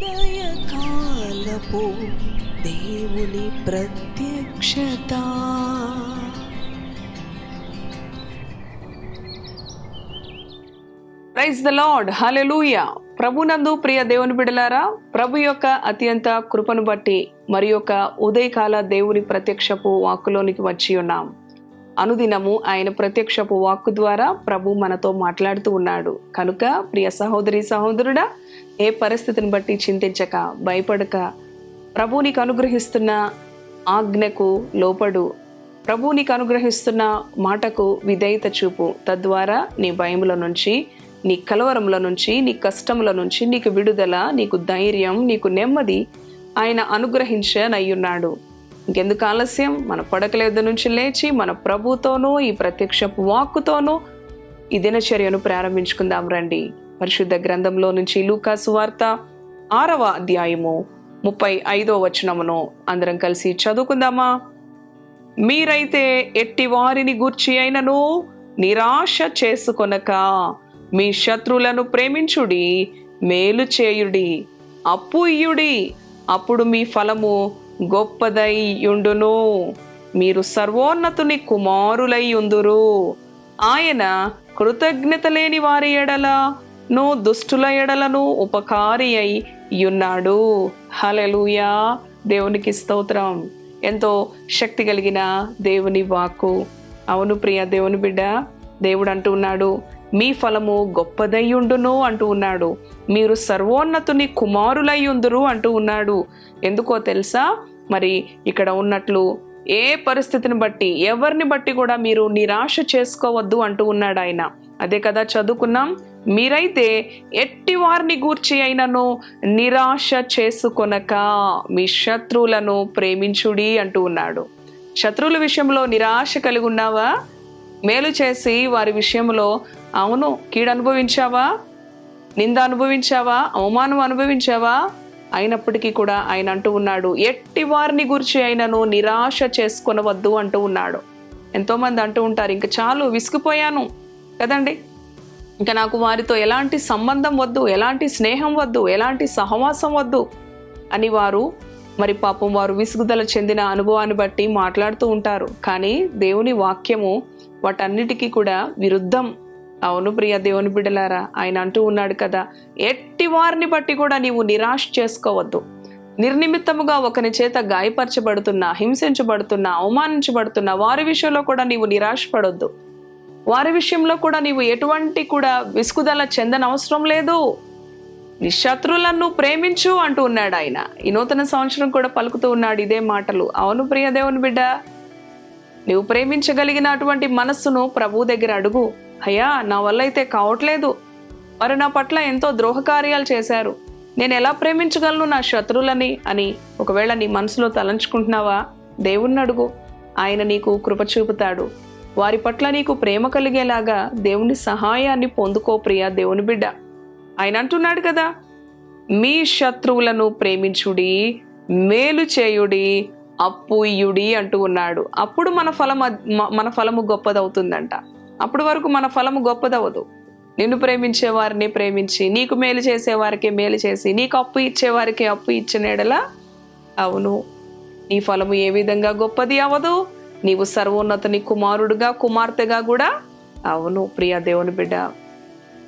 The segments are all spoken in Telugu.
ఉదయకాలపు దేవుని ప్రత్యక్షత. ప్రైజ్ ద లార్డ్ హలెలూయ ప్రభునందు ప్రియ దేవుని బిడలారా ప్రభు యొక్క అత్యంత కృపను బట్టి మరి యొక్క ఉదయకాల దేవుని ప్రత్యక్షపు వాక్కులోనికి వచ్చి ఉన్నాం. అనుదినము ఆయన ప్రత్యక్షపు వాక్కు ద్వారా ప్రభు మనతో మాట్లాడుతూ ఉన్నాడు. కనుక ప్రియ సహోదరి సహోదరుడా ఏ పరిస్థితిని బట్టి చింతించక భయపడక. ప్రభు నీకు అనుగ్రహిస్తున్న ఆజ్ఞకు లోపడు ప్రభు నీకు అనుగ్రహిస్తున్న మాటకు విధేయత చూపు. తద్వారా నీ భయముల నుంచి నీ కలవరముల నుంచి నీ కష్టముల నుంచి నీకు విడుదల నీకు ధైర్యం నీకు నెమ్మది ఆయన అనుగ్రహించనయ్యున్నాడు. ఇంకెందుకు ఆలస్యం? మన పడకల యుద్ధ నుంచి లేచి మన ప్రభుతోనూ ఈ ప్రత్యక్షపు వాక్కుతోనూ ఈ దినచర్యను ప్రారంభించుకుందాం రండి. పరిశుద్ధ గ్రంథంలో నుంచి లూకాసు వార్త ఆరవ అధ్యాయము ముప్పై ఐదో వచనమును అందరం కలిసి చదువుకుందామా? మీరైతే ఎట్టి వారిని గూర్చి అయినను నిరాశ చేసుకొనక మీ శత్రువులను ప్రేమించుడి మేలు చేయుడి అప్పు ఇయ్యుడి అప్పుడు మీ ఫలము గొప్పదై యుండును మీరు సర్వోన్నతుని కుమారులై ఉందురు ఆయన కృతజ్ఞత లేని వారి ఎడలను దుష్టుల ఎడలను ఉపకారి అయి ఉన్నాడు హలలుయా దేవునికి స్తోత్రం. ఎంతో శక్తి కలిగిన దేవుని వాక్కు. అవును ప్రియ దేవుని బిడ్డ దేవుడు అంటూ ఉన్నాడు మీ ఫలము గొప్పదయ్యుండును అంటూ ఉన్నాడు. మీరు సర్వోన్నతుని కుమారులయ్యుందురు అంటూ ఉన్నాడు. ఎందుకో తెలుసా? మరి ఇక్కడ ఉన్నట్లు ఏ పరిస్థితిని బట్టి ఎవరిని బట్టి కూడా మీరు నిరాశ చేసుకోవద్దు అంటూ ఉన్నాడు ఆయన. అదే కదా చదువుకున్నాం? మీరైతే ఎట్టి వారిని గూర్చి అయినను నిరాశ చేసుకొనక మీ శత్రువులను ప్రేమించుడి అంటూ ఉన్నాడు. శత్రువుల విషయంలో నిరాశ కలిగి ఉన్నావా? మేలు చేసి వారి విషయంలో అవును కీడు అనుభవించావా నింద అనుభవించావా? అవమానం అనుభవించావా? అయినప్పటికీ కూడా ఆయన అంటూ ఉన్నాడు ఎట్టి వారిని గురించి అయినను నిరాశ చేసుకొనవద్దు అంటూ ఉన్నాడు. ఎంతోమంది అంటూ ఉంటారు ఇంకా చాలు విసిగిపోయాను కదండి. ఇంకా నాకు వారితో ఎలాంటి సంబంధం వద్దు ఎలాంటి స్నేహం వద్దు ఎలాంటి సహవాసం వద్దు అని వారు మరి పాపం వారు విసుగుదల చెందిన అనుభవాన్ని బట్టి మాట్లాడుతూ ఉంటారు. కానీ దేవుని వాక్యము వాటన్నిటికీ కూడా విరుద్ధం. అవును ప్రియ దేవుని బిడ్డలారా ఆయన అంటూ ఉన్నాడు కదా ఎట్టి వారిని బట్టి కూడా నీవు నిరాశ చేసుకోవద్దు. నిర్నిమిత్తముగా ఒకని చేత గాయపరచబడుతున్నా హింసించబడుతున్నా అవమానించబడుతున్నా వారి విషయంలో కూడా నీవు నిరాశపడొద్దు. వారి విషయంలో కూడా నీవు ఎటువంటి కూడా విసుగుదల చెందనవసరం లేదు. నీ శత్రువులను ప్రేమించు అంటూ ఉన్నాడు ఆయన. ఈ నూతన సంవత్సరం కూడా పలుకుతూ ఉన్నాడు ఇదే మాటలు. అవును ప్రియ దేవుని బిడ్డ నీవు ప్రేమించగలిగినటువంటి మనస్సును ప్రభు దగ్గర అడుగు. అయ్యా నా వల్ల అయితే కావట్లేదు. వారు నా పట్ల ఎంతో ద్రోహకార్యాలు చేశారు. నేను ఎలా ప్రేమించగలను నా శత్రువులని అని ఒకవేళ నీ మనసులో తలంచుకుంటున్నావా? దేవుణ్ణి అడుగు. ఆయన నీకు కృప చూపుతాడు. వారి పట్ల నీకు ప్రేమ కలిగేలాగా దేవుని సహాయాన్ని పొందుకో ప్రియ దేవుని బిడ్డ. ఆయన అంటున్నాడు కదా మీ శత్రువులను ప్రేమించుడి మేలు చేయుడి అప్పు ఇయుడి అంటూ ఉన్నాడు. అప్పుడు మన ఫలం మన ఫలము గొప్పదవుతుందంట. అప్పుడు వరకు మన ఫలము గొప్పదవదు నిన్ను ప్రేమించే వారిని ప్రేమించి నీకు మేలు చేసేవారికి మేలు చేసి నీకు అప్పు ఇచ్చేవారికి అప్పు ఇచ్చిన ఎడల అవును. నీ ఫలము ఏ విధంగా గొప్పది అవదు నీవు సర్వోన్నతని కుమారుడుగా కుమార్తెగా కూడా అవును. ప్రియ దేవుని బిడ్డ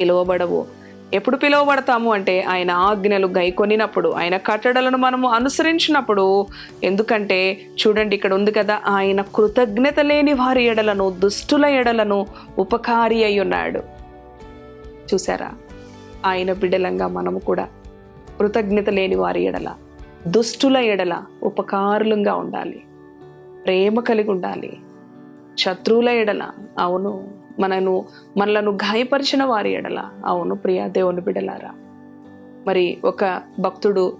పిలువబడవు. ఎప్పుడు పిలువబడతాము అంటే ఆయన ఆజ్ఞలు గైకొనినప్పుడు ఆయన కట్టడలను మనము అనుసరించినప్పుడు. ఎందుకంటే చూడండి ఇక్కడ ఉంది కదా ఆయన కృతజ్ఞత లేని వారి ఎడలను దుష్టుల ఎడలను ఉపకారి అయి ఉన్నాడు. చూసారా? ఆయన బిడ్డలంగా మనము కూడా కృతజ్ఞత లేని వారి ఎడల దుష్టుల ఎడల ఉపకారులంగా ఉండాలి. ప్రేమ కలిగి ఉండాలి. శత్రువుల ఎడల అవును. మనను మనలను గాయపరిచిన వారి ఎడల. అవును ప్రియ దేవుని బిడలారా. మరి ఒక భక్తుడు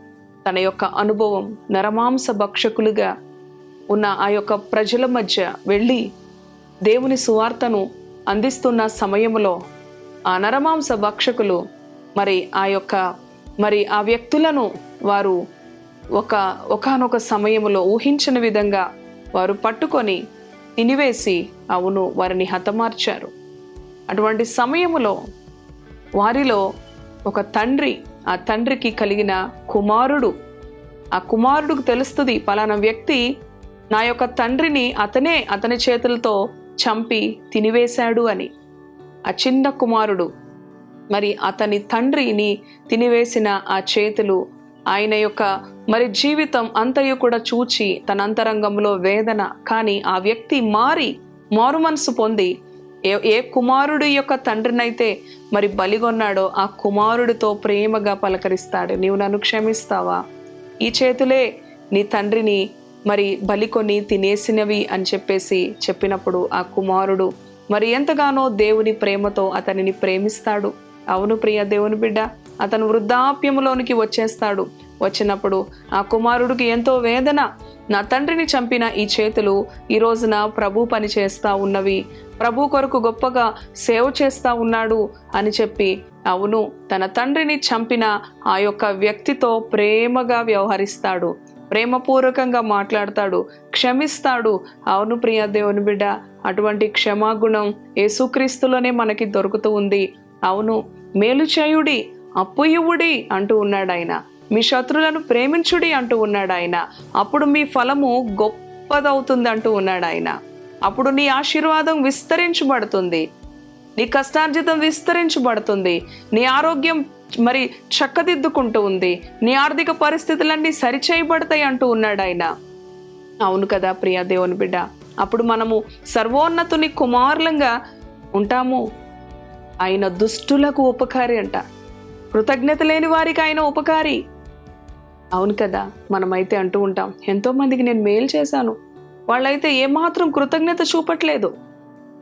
తన యొక్క అనుభవం నరమాంస భక్షకులుగా ఉన్న ఆ యొక్క ప్రజల మధ్య వెళ్ళి దేవుని సువార్తను అందిస్తున్న సమయంలో ఆ నరమాంస భక్షకులు మరి ఆ యొక్క మరి ఆ వ్యక్తులను వారు ఒక ఒకనొక సమయంలో ఊహించిన విధంగా వారు పట్టుకొని తినివేసి అవును వారిని హతమార్చారు. అటువంటి సమయములో వారిలో ఒక తండ్రి ఆ తండ్రికి కలిగిన కుమారుడు ఆ కుమారుడికి తెలుస్తుంది పలానా వ్యక్తి నా యొక్క తండ్రిని అతనే అతని చేతులతో చంపి తినివేశాడు అని. ఆ చిన్న కుమారుడు మరి అతని తండ్రిని తినివేసిన ఆ చేతులు ఆయన యొక్క మరి జీవితం అంతయు కూడా చూచి తన అంతరంగంలో వేదన కానీ ఆ వ్యక్తి మారి మారుమనసు పొంది ఏ ఏ కుమారుడు యొక్క తండ్రినైతే మరి బలిగొన్నాడో ఆ కుమారుడితో ప్రేమగా పలకరిస్తాడు. నీవు నన్ను క్షమిస్తావా? ఈ చేతులే నీ తండ్రిని మరి బలికొని తినేసినవి అని చెప్పేసి చెప్పినప్పుడు ఆ కుమారుడు మరి ఎంతగానో దేవుని ప్రేమతో అతనిని ప్రేమిస్తాడు. అవును ప్రియ దేవుని బిడ్డ అతను వృద్ధాప్యములోనికి వచ్చేస్తాడు. వచ్చినప్పుడు ఆ కుమారుడికి ఎంతో వేదన. నా తండ్రిని చంపిన ఈ చేతులు ఈ రోజున ప్రభు పని చేస్తూ ఉన్నవి. ప్రభు కొరకు గొప్పగా సేవ చేస్తా ఉన్నాడు అని చెప్పి అవును తన తండ్రిని చంపిన ఆ యొక్క వ్యక్తితో ప్రేమగా వ్యవహరిస్తాడు. ప్రేమపూర్వకంగా మాట్లాడతాడు క్షమిస్తాడు. అవును ప్రియ దేవుని బిడ్డ అటువంటి క్షమాగుణం యేసుక్రీస్తులోనే మనకి దొరుకుతూ ఉంది. అవును మేలుచేయుడి అప్పు ఇవ్వుడి అంటూ ఉన్నాడు ఆయన మీ శత్రులను ప్రేమించుడి అంటూ ఉన్నాడు ఆయన అప్పుడు మీ ఫలము గొప్పదవుతుంది అంటూ ఉన్నాడు ఆయన అప్పుడు నీ ఆశీర్వాదం విస్తరించబడుతుంది. నీ కష్టార్జితం విస్తరించబడుతుంది. నీ ఆరోగ్యం మరి చక్కదిద్దుకుంటూ ఉంది. నీ ఆర్థిక పరిస్థితులన్నీ సరిచేయబడతాయి అంటూ ఉన్నాడు ఆయన అవును కదా ప్రియా దేవుని బిడ్డ. అప్పుడు మనము సర్వోన్నతుని కుమారులంగా ఉంటాము. ఆయన దుష్టులకు ఉపకారి అంట. కృతజ్ఞత లేని వారికి ఆయన ఉపకారి. అవును కదా మనమైతే అంటూ ఉంటాం ఎంతోమందికి నేను మేలు చేశాను. వాళ్ళైతే ఏమాత్రం కృతజ్ఞత చూపట్లేదు.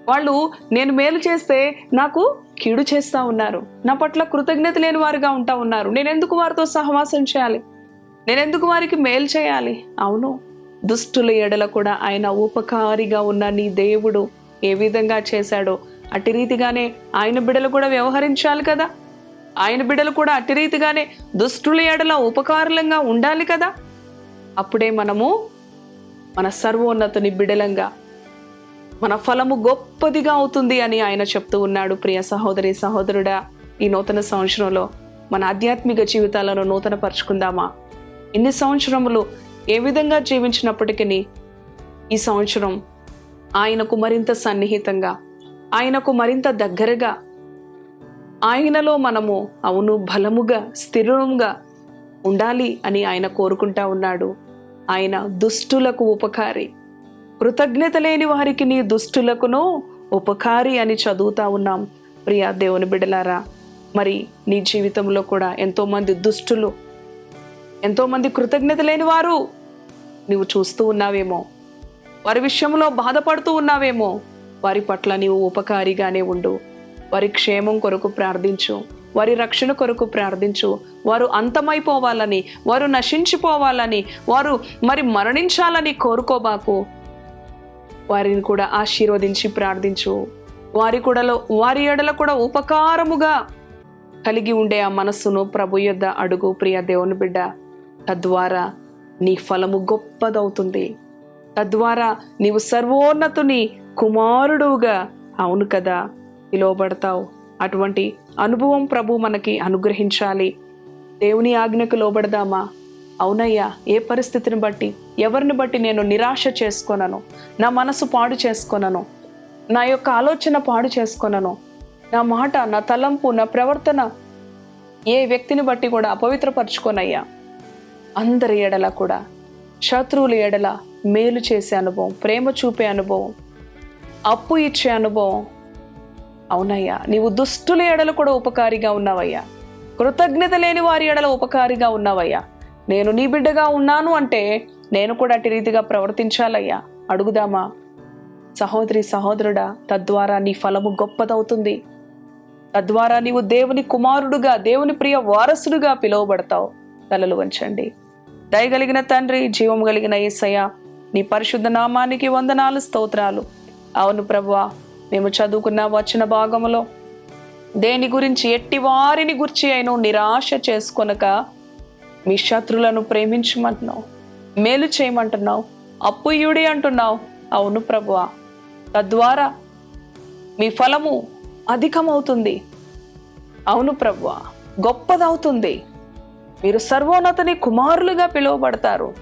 వాళ్ళు నేను మేలు చేస్తే నాకు కీడు చేస్తూ ఉన్నారు. నా పట్ల కృతజ్ఞత లేని వారుగా ఉంటా ఉన్నారు. నేను ఎందుకు వారితో సహవాసం చేయాలి? నేనెందుకు వారికి మేలు చేయాలి? అవును దుష్టుల ఎడల కూడా ఆయన ఉపకారిగా ఉన్న నీ దేవుడు ఏ విధంగా చేశాడో అటు రీతిగానే ఆయన బిడలు కూడా వ్యవహరించాలి కదా. ఆయన బిడలు కూడా అట్టి రీతిగానే దుష్టుల ఎడల ఉపకారులంగా ఉండాలి కదా. అప్పుడే మనము మన సర్వోన్నతుని బిడలంగా మన ఫలము గొప్పదిగా అవుతుంది అని ఆయన చెప్తూ ఉన్నాడు. ప్రియ సహోదరి సహోదరుడా ఈ నూతన సంవత్సరంలో మన ఆధ్యాత్మిక జీవితాలను నూతన పరుచుకుందామా ఇన్ని సంవత్సరములు ఏ విధంగా జీవించినప్పటికీ ఈ సంవత్సరం ఆయనకు మరింత సన్నిహితంగా ఆయనకు మరింత దగ్గరగా ఆయనలో మనము అవును బలముగా స్థిరంగా ఉండాలి అని ఆయన కోరుకుంటా ఉన్నాడు. ఆయన దుష్టులకు ఉపకారి. కృతజ్ఞత లేని వారికి నీ దుష్టులకునో ఉపకారి అని చదువుతా ఉన్నాం. ప్రియా దేవుని బిడలారా మరి నీ జీవితంలో కూడా ఎంతోమంది దుష్టులు ఎంతోమంది కృతజ్ఞత లేని వారు నీవు చూస్తూ ఉన్నావేమో. వారి విషయంలో బాధపడుతూ ఉన్నావేమో. వారి పట్ల నీవు ఉపకారిగానే ఉండు. వారి క్షేమం కొరకు ప్రార్థించు. వారి రక్షణ కొరకు ప్రార్థించు. వారు అంతమైపోవాలని వారు నశించిపోవాలని వారు మరి మరణించాలని కోరుకోబాకు. వారిని కూడా ఆశీర్వదించి ప్రార్థించు. వారి కూడాలో వారి ఎడల కూడా ఉపకారముగా కలిగి ఉండే ఆ మనస్సును ప్రభు యొద్ద అడుగు ప్రియ దేవుని బిడ్డ. తద్వారా నీ ఫలము గొప్పదవుతుంది. తద్వారా నీవు సర్వోన్నతుని కుమారుడుగా అవును కదా. పిలువబడతావు అటువంటి అనుభవం ప్రభు మనకి అనుగ్రహించాలి. దేవుని ఆజ్ఞకు లోబడదామా? అవునయ్యా ఏ పరిస్థితిని బట్టి? ఎవరిని బట్టి నేను నిరాశ చేసుకొనను? నా మనసు పాడు చేసుకొనను? నా యొక్క ఆలోచన పాడు చేసుకొనను? నా మాట నా తలంపు నా ప్రవర్తన ఏ వ్యక్తిని బట్టి కూడా అపవిత్రపరచుకోనయ్యా? అందరి ఎడల కూడా. శత్రువుల ఎడల మేలు చేసే అనుభవం ప్రేమ చూపే అనుభవం అప్పు ఇచ్చే అనుభవం అవునయ్యా నీవు దుష్టుల ఎడలు కూడా ఉపకారిగా ఉన్నావయ్యా. కృతజ్ఞత లేని వారి ఎడల ఉపకారిగా ఉన్నావయ్యా. నేను నీ బిడ్డగా ఉన్నాను అంటే నేను కూడా అటు రీతిగా ప్రవర్తించాలయ్యా. అడుగుదామా? సహోదరి సహోదరుడా తద్వారా నీ ఫలము గొప్పదవుతుంది. తద్వారా నీవు దేవుని కుమారుడుగా దేవుని ప్రియ వారసుడుగా పిలువబడతావు. తలలు వంచండి. దయగలిగిన తండ్రి జీవం కలిగిన ఏసయ్య నీ పరిశుద్ధ నామానికి వందనాలు స్తోత్రాలు. అవును ప్రభువా మేము చదువుకున్న వచ్చిన భాగంలో దేని గురించి ఎట్టి వారిని గుర్చి అయినో నిరాశ చేసుకొనక మీ శత్రులను ప్రేమించమంటున్నావు మేలు చేయమంటున్నావు అప్పుయుడి అంటున్నావు. అవును ప్రభువ తద్వారా మీ ఫలము అధికమవుతుంది. అవును ప్రభువ గొప్పదవుతుంది. మీరు సర్వోన్నతని కుమారులుగా పిలువబడతారు.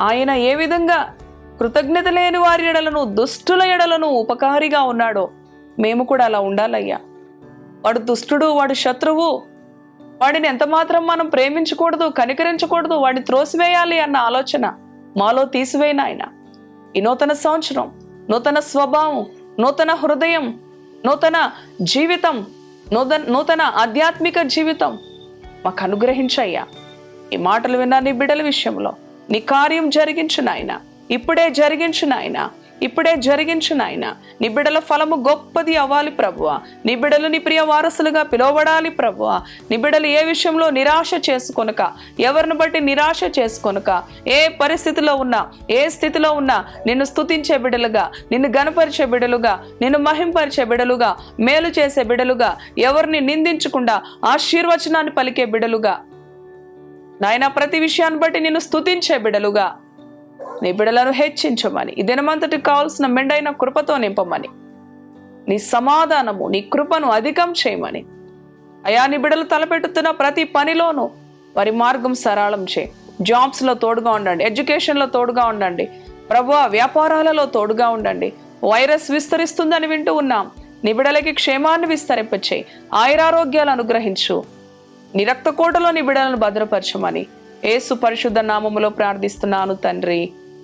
ఆయన ఏ విధంగా కృతజ్ఞత లేని వారి ఎడలను దుష్టుల ఎడలను ఉపకారిగా ఉన్నాడో మేము కూడా అలా ఉండాలయ్యా. వాడు దుష్టుడు వాడు శత్రువు. వాడిని ఎంతమాత్రం మనం ప్రేమించకూడదు కనికరించకూడదు వాడిని త్రోసివేయాలి అన్న ఆలోచన మాలో తీసివేయిన ఆయన ఈ నూతన సంవత్సరం నూతన స్వభావం నూతన హృదయం నూతన జీవితం నూతన నూతన ఆధ్యాత్మిక జీవితం మాకు అనుగ్రహించయ్యా. ఈ మాటలు విన్నా నీ బిడ్డల విషయంలో నీ కార్యం జరిగించు నాయన. ఇప్పుడే జరిగించు నాయన ఇప్పుడే జరిగించు నాయన. నీ బిడల ఫలము గొప్పది అవ్వాలి ప్రభువ. నీ బిడలు నీ ప్రియ వారసులుగా పిలువబడాలి ప్రభువ. నీ బిడలు ఏ విషయంలో నిరాశ చేసుకొనక ఎవరిని బట్టి నిరాశ చేసుకొనక ఏ పరిస్థితిలో ఉన్నా ఏ స్థితిలో ఉన్నా నిన్ను స్థుతించే బిడలుగా నిన్ను గనపరిచే బిడలుగా నిన్ను మహింపరిచే బిడలుగా మేలు చేసే బిడలుగా ఎవరిని నిందించకుండా ఆశీర్వచనాన్ని పలికే బిడలుగా. నాయన ప్రతి విషయాన్ని బట్టి నిన్ను స్థుతించే బిడలుగా. నీ బిడలను హెచ్చించమని ఈ కావాల్సిన మెండైన కృపతో నింపమని నీ సమాధానము నీ కృపను అధికం చేయమని. అయా నీ బిడలు తలపెట్టుతున్న ప్రతి పనిలోనూ వారి మార్గం సరళం చేయి. జాబ్స్లో తోడుగా ఉండండి ఎడ్యుకేషన్లో తోడుగా ఉండండి ప్రభు వ్యాపారాలలో తోడుగా ఉండండి. వైరస్ విస్తరిస్తుందని వింటూ ఉన్నాం. నీ బిడలకి క్షేమాన్ని విస్తరింపచేయి. ఆయురారోగ్యాలు అనుగ్రహించు. నీ రక్తకోటలో నీ బిడలను భద్రపరచమని. ఏసు పరిశుద్ధ నామములో ప్రార్థిస్తున్నాను తండ్రి.